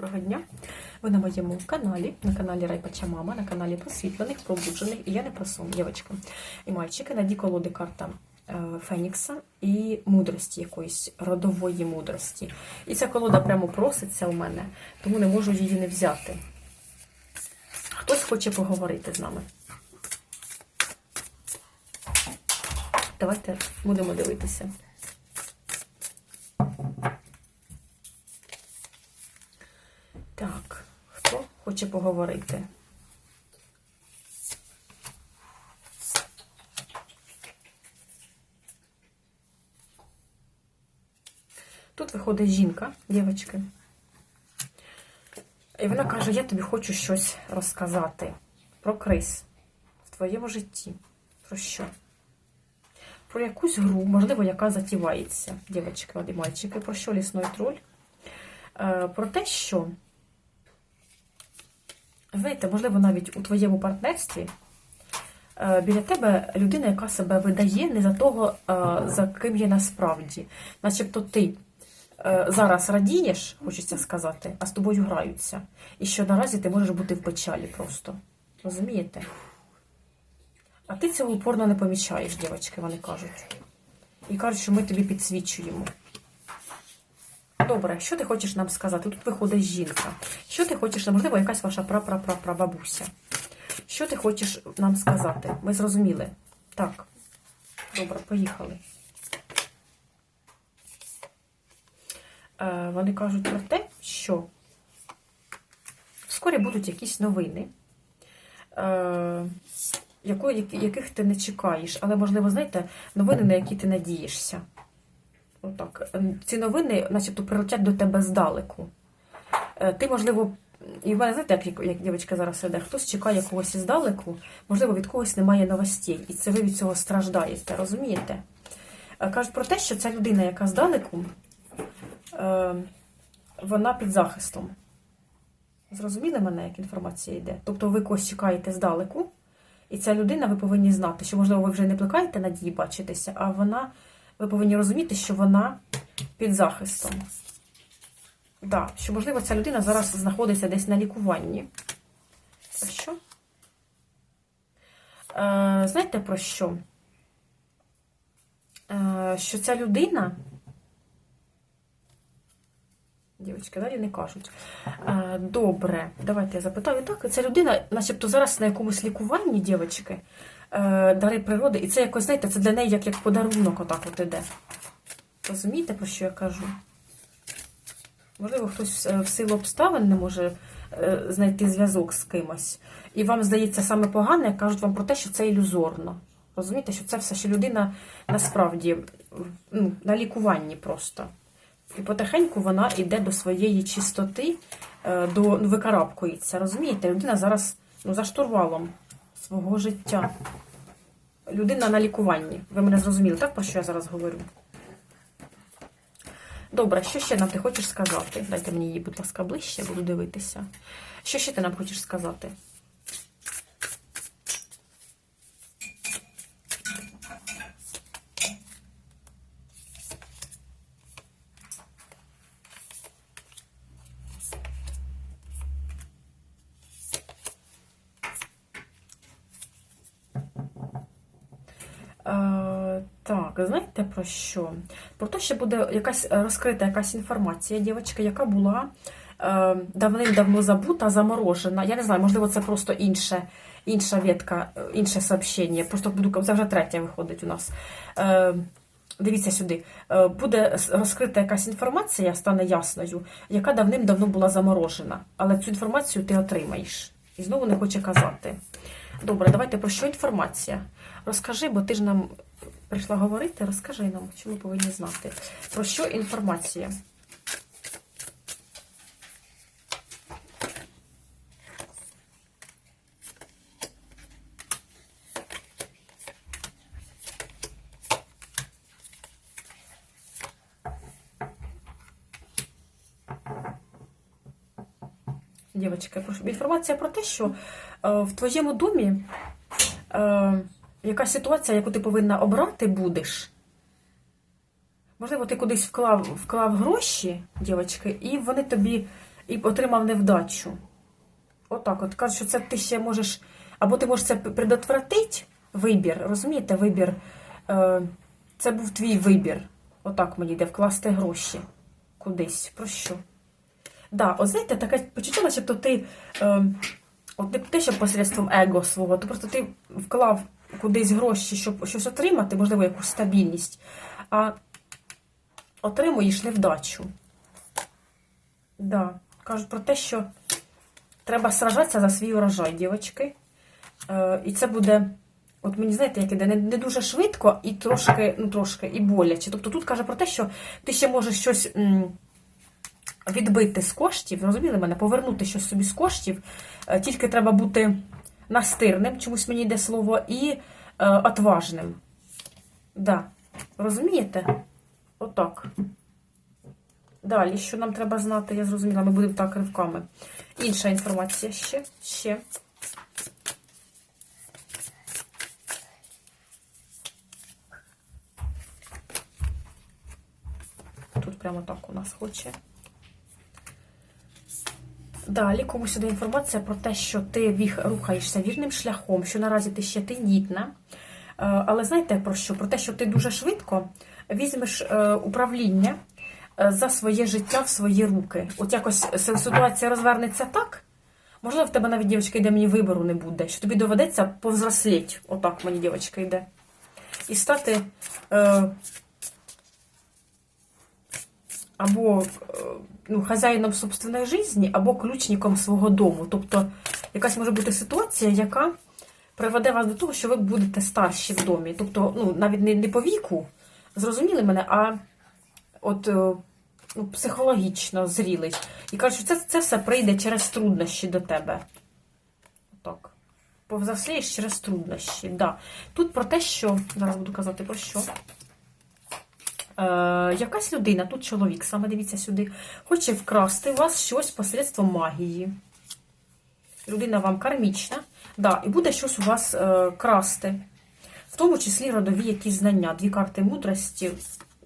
Доброго дня! Ви на моєму каналі, на каналі Райпача Мама, на каналі просвітлених, пробуджених, і я не про сон, дівчатка. І мальчики, на дні колоди карта е, Фенікса і мудрості якоїсь, родової мудрості. І ця колода прямо проситься у мене, тому не можу її не взяти. Хтось хоче поговорити з нами. Давайте будемо дивитися. Так, хто хоче поговорити? Тут виходить жінка, дівчатки. І вона каже: Я тобі хочу щось розказати про криз в твоєму житті. Про що? Про якусь гру, можливо, яка затівається, дівчатки і мальчики. Про що лісний троль? Е, Про те, що Знаєте, можливо, навіть у твоєму партнерстві е, біля тебе людина, яка себе видає не за того, е, за ким є насправді. Начебто ти е, зараз радієш, хочеться сказати, а з тобою граються. І що наразі ти можеш бути в печалі просто. Розумієте? А ти цього упорно не помічаєш, дівчатки, вони кажуть. І кажуть, що ми тобі підсвічуємо. Добре, що ти хочеш нам сказати? Тут виходить жінка. Що ти хочеш, можливо, якась ваша прапрапрапрабабуся. Що ти хочеш нам сказати? Ми зрозуміли. Так. Добре, поїхали. Е, вони кажуть про те, що вскорі будуть якісь новини, е, яких ти не чекаєш. Але, можливо, знаєте, новини, на які ти надієшся. Отак. Ці новини, начебто, прилетять до тебе здалеку. Е, Ти, можливо, і в мене, знаєте, як, як дівчинка зараз іде, хтось чекає когось іздалеку, можливо, від когось немає новостей, і це ви від цього страждаєте, розумієте? Е, Кажуть про те, що ця людина, яка здалеку, е, вона під захистом. Зрозуміли мене, як інформація йде? Тобто ви когось чекаєте здалеку, і ця людина, ви повинні знати, що, можливо, ви вже не плекаєте надії бачитися, а вона ви повинні розуміти, що вона під захистом. Да, що, можливо, ця людина зараз знаходиться десь на лікуванні. Про що? Е, знаєте про що? Е, що ця людина. Дівчатки, далі не кажуть. Е, добре, давайте я запитаю. Так, ця людина, начебто, зараз на якомусь лікуванні, дівчатки, дари природи, і це якось, знаєте, це для неї як, як подарунок отак от іде. Розумієте, про що я кажу? Можливо, хтось е, в силу обставин не може е, знайти зв'язок з кимось. І вам здається саме погане, кажуть вам про те, що це ілюзорно. Розумієте, що це все, що людина насправді ну, на лікуванні просто. І потихеньку вона йде до своєї чистоти, е, до ну, викарабкується. Розумієте, людина зараз ну, за штурвалом свого життя. Людина на лікуванні. Ви мене зрозуміли, так, про що я зараз говорю? Добре, що ще нам ти хочеш сказати? Дайте мені її, будь ласка, ближче, буду дивитися. Що ще ти нам хочеш сказати? Е, так, знаєте про що? Про те, що буде якась розкрита якась інформація, дівчатка, яка була е, давним-давно забута, заморожена. Я не знаю, можливо, це просто інше, інша ветка, е, інше сообщення. Просто буду це вже третє виходить у нас. Е, Дивіться сюди, Е, буде розкрита якась інформація, стане ясною, яка давним-давно була заморожена. Але цю інформацію ти отримаєш. І знову не хоче казати. Добре, давайте про що інформація? Розкажи, бо ти ж нам прийшла говорити, розкажи нам, що ми повинні знати. Про що інформація? Дівчатка. Інформація про те, що е, в твоєму домі е, яка ситуація, яку ти повинна обрати, будеш. Можливо, ти кудись вклав вклав гроші, дівчатки, і вони тобі і отримав невдачу. Отак, от кажуть, що це ти ще можеш, або ти можеш це предотвратити, вибір, розумієте, вибір. Е, це був твій вибір. Отак мені йде вкласти гроші кудись. Про що? Да, от знаєте, таке почуття, начебто ти. Е, от не те, що посередством его свого, то просто ти вклав кудись гроші, щоб щось отримати, можливо, якусь стабільність, а отримуєш невдачу. Да. Кажуть про те, що треба сражатися за свій урожай, дівчатки. Е, і це буде, от мені знаєте, як іде, не, не дуже швидко і трошки, ну трошки, і боляче. Тобто тут каже про те, що ти ще можеш щось м, відбити з коштів, розуміли мене, повернути щось собі з коштів, е, тільки треба бути настирним, чомусь мені йде слово, і е, отважним. Да. Розумієте? Отак. Далі, що нам треба знати, я зрозуміла, ми будемо так ривками. Інша інформація ще. ще. Тут прямо так у нас хоче. Далі комусь іде інформація про те, що ти рухаєшся вірним шляхом, що наразі ти ще тендітна. Е, Але знаєте про що? Про те, що ти дуже швидко візьмеш е, управління е, за своє життя в свої руки. От якось ситуація розвернеться так. Можливо, в тебе навіть дівчинка йде, мені вибору не буде, що тобі доведеться повзросліть. Отак мені дівчинка йде. І стати або е, ну, хазяїном собственної житті, або ключником свого дому. Тобто, якась може бути ситуація, яка приведе вас до того, що ви будете старші в домі. Тобто, ну, навіть не, не по віку, зрозуміли мене, а от е, ну, психологічно зрілий. І кажуть, що це, це все прийде через труднощі до тебе. Так. Повзрослієш через труднощі. Да. Тут про те, що. Зараз буду казати про що. Е, якась людина, тут чоловік, саме дивіться сюди, хоче вкрасти у вас щось посередством магії. Людина вам кармічна, да, і буде щось у вас е, красти. В тому числі родові якісь знання. Дві карти мудрості.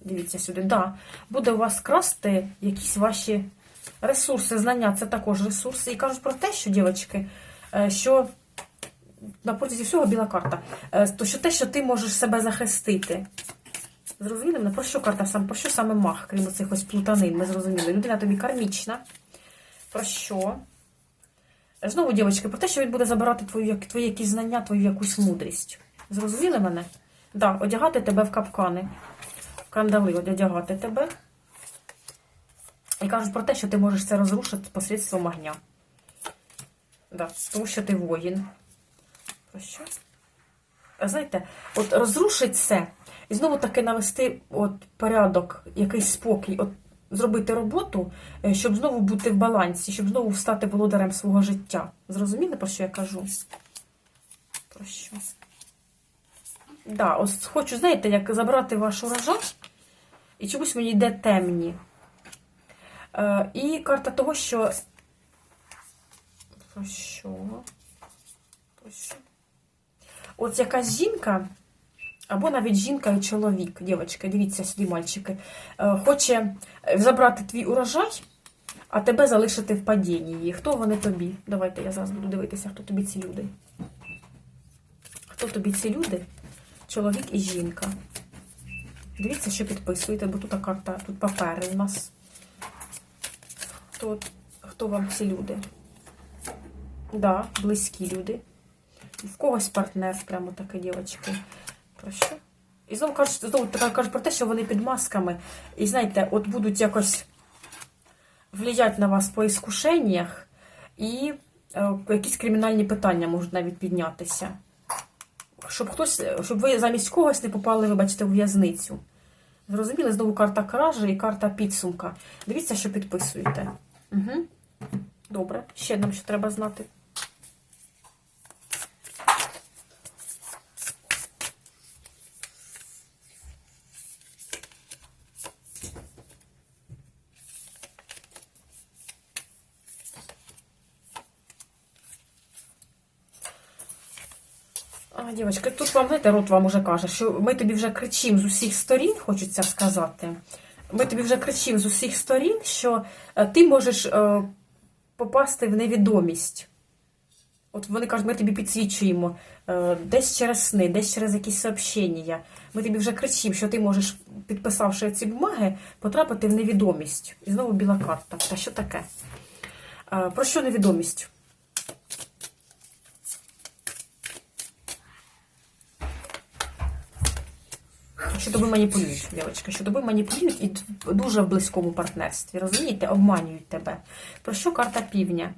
Дивіться сюди, да, буде у вас красти якісь ваші ресурси, знання це також ресурси. І кажуть про те, що, дівчатки, е, що на протязі всього біла карта, е, то що те, що ти можеш себе захистити. Зрозуміли мене? Про що карта сам? Про що саме мах, крім цих ось плутанин? Ми зрозуміли. Людина тобі кармічна. Про що? Знову, дівчатки, про те, що він буде забирати твою, твої якісь знання, твою якусь мудрість. Зрозуміли мене? Так, да, одягати тебе в капкани. В кандали одягати тебе. І кажуть про те, що ти можеш це розрушити посредством огня. Да, тому що ти воїн. Про що? Знаєте, от розрушить це і знову таки навести от порядок, якийсь спокій, от зробити роботу, е, щоб знову бути в балансі, щоб знову стати володарем свого життя. Зрозуміли, про що я кажу? Про що? Да, ось хочу, знаєте, як забрати ваш урожай, і чомусь мені йде темні. Е, і карта того, що. Про що? Про що? От якась жінка, або навіть жінка і чоловік, дівчатки, дивіться сюди, мальчики, е, хоче забрати твій урожай, а тебе залишити в падінні. Хто вони тобі? Давайте я зараз буду дивитися, хто тобі ці люди. Хто тобі ці люди? Чоловік і жінка. Дивіться, що підписуєте, бо тут карта, тут папери у нас. Хто, хто вам ці люди? Да, близькі люди. В когось партнер, прямо таке, дівчатки. Про що? І знову кажуть, знову кажуть про те, що вони під масками. І знаєте, от будуть якось влиять на вас по іскушеннях, і е, якісь кримінальні питання можуть навіть піднятися. Щоб хтось, щоб ви замість когось не попали, вибачте, у в'язницю. Зрозуміли, знову карта кражі і карта підсумка. Дивіться, що підписуєте. Угу. Добре. Ще нам що треба знати. А, дівчатки, тут вам, знаєте, рот вам уже каже, що ми тобі вже кричимо з усіх сторін, хочеться сказати. Ми тобі вже кричимо з усіх сторін, що е, ти можеш е, попасти в невідомість. От вони кажуть, ми тобі підсвічуємо е, десь через сни, десь через якісь сообщення. Ми тобі вже кричимо, що ти можеш, підписавши ці бумаги, потрапити в невідомість. І знову біла карта. Та що таке? Е, про що невідомість? Що тобі маніпулюють, дівчатка, що тобі маніпулюють і дуже в близькому партнерстві. Розумієте, обманюють тебе. Про що карта півня?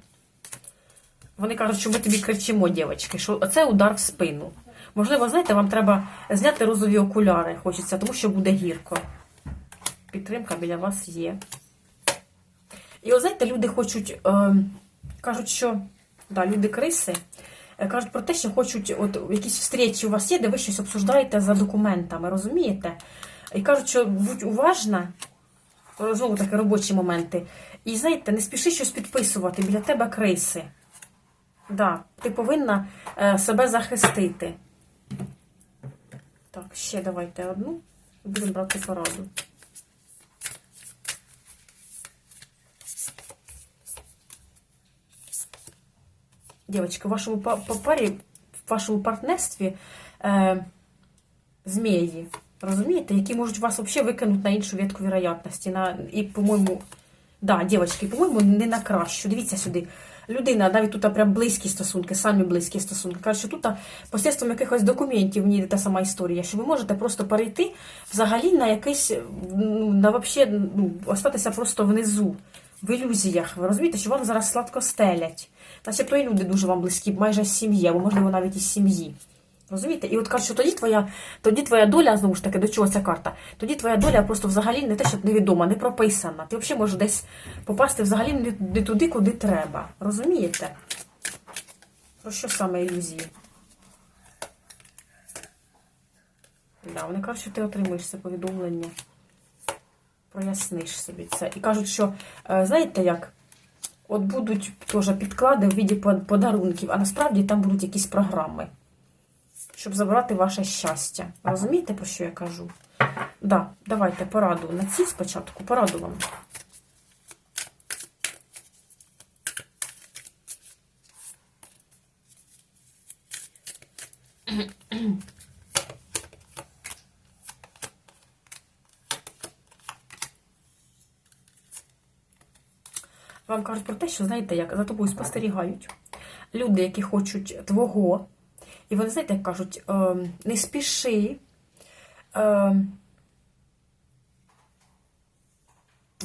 Вони кажуть, що ми тобі кричимо, дівчатки, що це удар в спину. Можливо, знаєте, вам треба зняти розові окуляри, хочеться, тому що буде гірко. Підтримка біля вас є. І от знаєте, люди хочуть, е, кажуть, що да, люди криси. Е, Кажуть про те, що хочуть, от якісь встречі у вас є, де ви щось обсуждаєте за документами, розумієте? І кажуть, що будь уважна, знову таки робочі моменти. І знаєте, не спіши щось підписувати біля тебе криси. Да, ти повинна е, себе захистити. Так, ще давайте одну. Будемо брати пораду. Дівчатки, в па- парі, в вашому партнерстві е, змії, розумієте, які можуть вас взагалі викинути на іншу ветку вероятності. На, і, по-моєму, да, дівчатки, по-моєму, не на кращу. Дивіться сюди. Людина, навіть тут прям близькі стосунки, самі близькі стосунки. Каже, що тут посредством якихось документів в ній та сама історія, що ви можете просто перейти взагалі на якийсь, ну, на вообще, ну, остатися просто внизу, в ілюзіях. Ви розумієте, що вам зараз сладко стелять. Начебто і люди дуже вам близькі, майже сім'ї, або можливо навіть із сім'ї. Розумієте? І от кажуть, що тоді твоя, тоді твоя доля, знову ж таки, до чого ця карта, тоді твоя доля просто взагалі не те, щоб невідома, не прописана. Ти взагалі можеш десь попасти взагалі не, туди, куди треба. Розумієте? Про що саме ілюзії? Да, вони кажуть, що ти отримаєш це повідомлення. Проясниш собі це. І кажуть, що, е, знаєте як? От будуть теж підклади в віді подарунків, а насправді там будуть якісь програми, щоб забрати ваше щастя. Розумієте, про що я кажу? Да, давайте пораду на ці спочатку, пораду вам. Вам кажуть про те, що, знаєте, як за тобою спостерігають люди, які хочуть твого. І вони, знаєте, як кажуть, е, не спіши. Е,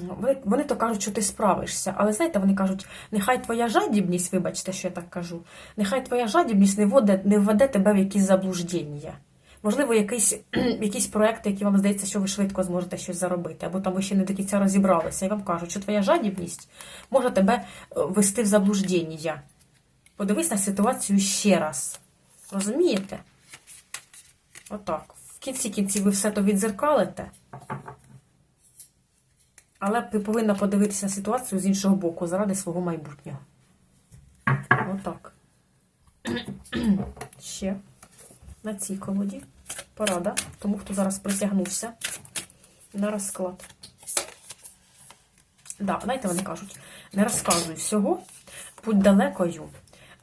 вони, вони то кажуть, що ти справишся, але знаєте, вони кажуть, нехай твоя жадібність, вибачте, що я так кажу, нехай твоя жадібність не введе, не введе тебе в якісь заблуждення. Можливо, якийсь, якісь проекти, які вам здається, що ви швидко зможете щось заробити, або там ви ще не до кінця розібралися, і вам кажуть, що твоя жадібність може тебе е, ввести в заблуждення. Подивись на ситуацію ще раз. Розумієте? Отак. В кінці кінців ви все то відзеркалите. Але ти повинна подивитися ситуацію з іншого боку заради свого майбутнього. Отак. Ще на цій колоді порада, тому хто зараз притягнувся на розклад. Да, знаєте, вони кажуть, не розказуй всього, будь далекою.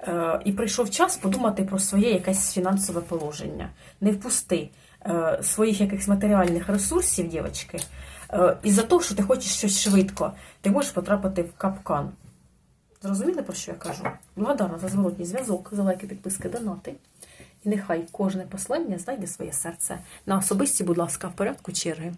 Е, і прийшов час подумати про своє якесь фінансове положення. Не впусти е, своїх якихось матеріальних ресурсів, дівчатки, е, із-за того, що ти хочеш щось швидко, ти можеш потрапити в капкан. Зрозуміли, про що я кажу? Благодарна за зворотній зв'язок, за лайки, підписки, донати. І нехай кожне послання знайде своє серце. На особисті, будь ласка, в порядку черги.